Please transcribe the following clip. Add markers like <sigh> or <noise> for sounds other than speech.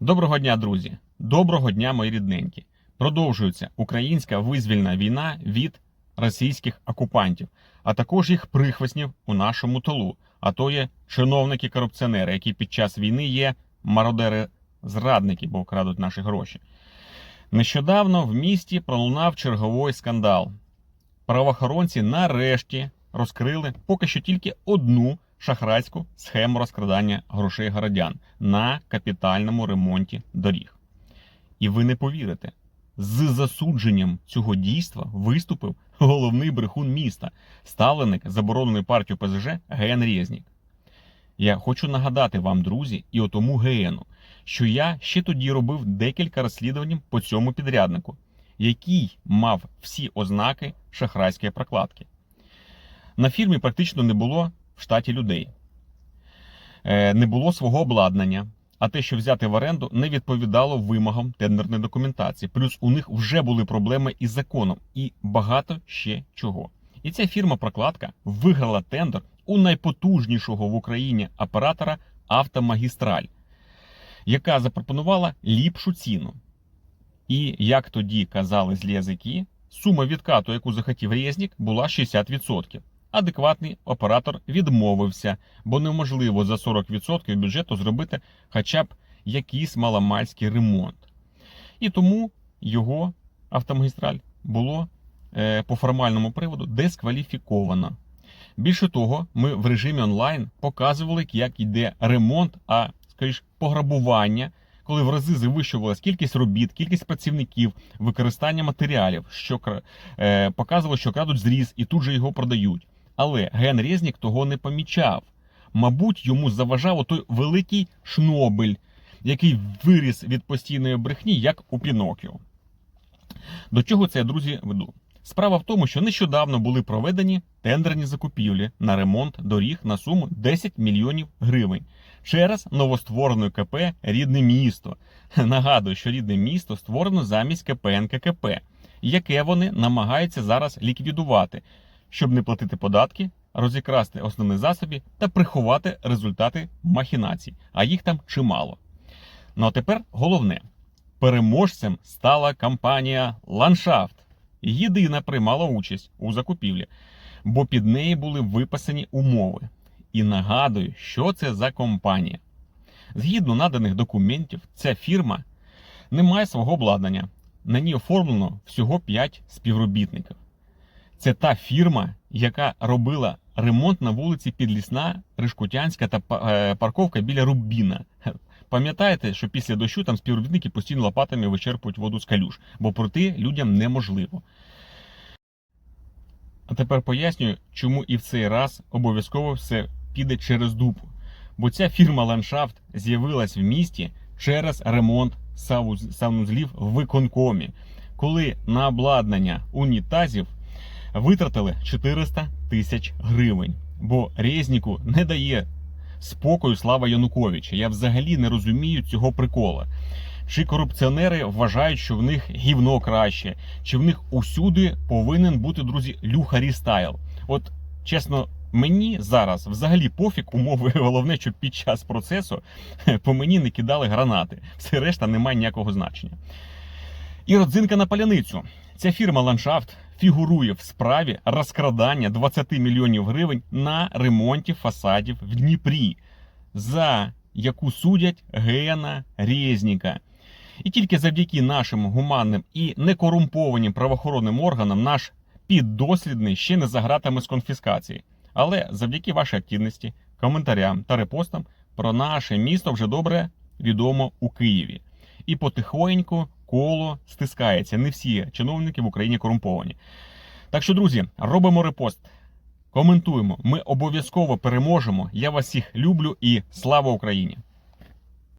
Доброго дня, друзі! Доброго дня, мої рідненькі! Продовжується українська визвільна війна від російських окупантів, а також їх прихвостнів у нашому тилу. А то є чиновники-корупціонери, які під час війни є мародери-зрадники, бо крадуть наші гроші. Нещодавно в місті пролунав черговий скандал. Правоохоронці нарешті розкрили поки що тільки одну шахрайську схему розкрадання грошей городян на капітальному ремонті доріг. І ви не повірите, з засудженням цього дійства виступив головний брехун міста, ставленик забороненої партії ПЗЖ Ген Резнік. Я хочу нагадати вам, друзі, і отому ГНу, що я ще тоді робив декілька розслідувань по цьому підряднику, який мав всі ознаки шахрайської прокладки. На фірмі практично не було в штаті людей, Е, не було свого обладнання, а те, що взяти в оренду, не відповідало вимогам тендерної документації. Плюс у них вже були проблеми із законом і багато ще чого. І ця фірма-прокладка виграла тендер у найпотужнішого в Україні оператора Автомагістраль, яка запропонувала ліпшу ціну. І як тоді казали злі язики, сума відкату, яку захотів Резнік, була 60%. Адекватний оператор відмовився, бо неможливо за 40% бюджету зробити хоча б якийсь маломальський ремонт. І тому його автомагістраль було е, по формальному приводу дискваліфіковано. Більше того, ми в режимі онлайн показували, як йде ремонт, а скоріш пограбування, коли в рази завищувалась кількість робіт, кількість працівників, використання матеріалів, що е, показувало, що крадуть зріз і тут же його продають. Але Ген Резнік того не помічав. Мабуть, йому заважав той великий шнобель, який виріс від постійної брехні, як у Пінокіо. До чого це я, друзі, веду? Справа в тому, що нещодавно були проведені тендерні закупівлі на ремонт доріг на суму 10 мільйонів гривень через новостворене КП Рідне місто. <laughs> Нагадую, що рідне місто створено замість КП НККП, яке вони намагаються зараз ліквідувати, щоб не платити податки, розікрасти основні засоби та приховати результати махінацій, а їх там чимало. Ну а тепер головне: переможцем стала компанія Ландшафт. Єдина приймала участь у закупівлі, бо під неї були виписані умови. І нагадую, що це за компанія. Згідно наданих документів, ця фірма не має свого обладнання. На ній оформлено всього 5 співробітників. Це та фірма, яка робила ремонт на вулиці Підлісна, Ришкутянська та е, парковка біля Рубіна. <laughs> Пам'ятаєте, що після дощу там співробітники постійно лопатами вичерпують воду з калюш, бо пройти людям неможливо. А тепер пояснюю, чому і в цей раз обов'язково все піде через дупу. Бо ця фірма ландшафт з'явилась в місті через ремонт санузлів в виконкомі, коли на обладнання унітазів витратили 400 тисяч гривень. Бо Резніку не дає спокою слава Януковича. Я взагалі не розумію цього прикола. Чи корупціонери вважають, що в них гівно краще, чи в них усюди повинен бути, друзі, люхарі стайл. От чесно, мені зараз взагалі пофіг умови. <laughs> Головне, щоб під час процесу по мені не кидали гранати. Все решта не має ніякого значення. І родзинка на паляницю. Ця фірма ландшафт фігурує в справі розкрадання 20 мільйонів гривень на ремонті фасадів в Дніпрі, за яку судять Гена Резніка. І тільки завдяки нашим гуманним і некорумпованим правоохоронним органам наш піддослідний ще не за гратами з конфіскації. Але завдяки вашій активності, коментарям та репостам про наше місто вже добре відомо у Києві. І потихоньку коло стискається. Не всі чиновники в Україні корумповані. Так що, друзі, робимо репост, коментуємо. Ми обов'язково переможемо. Я вас всіх люблю і слава Україні!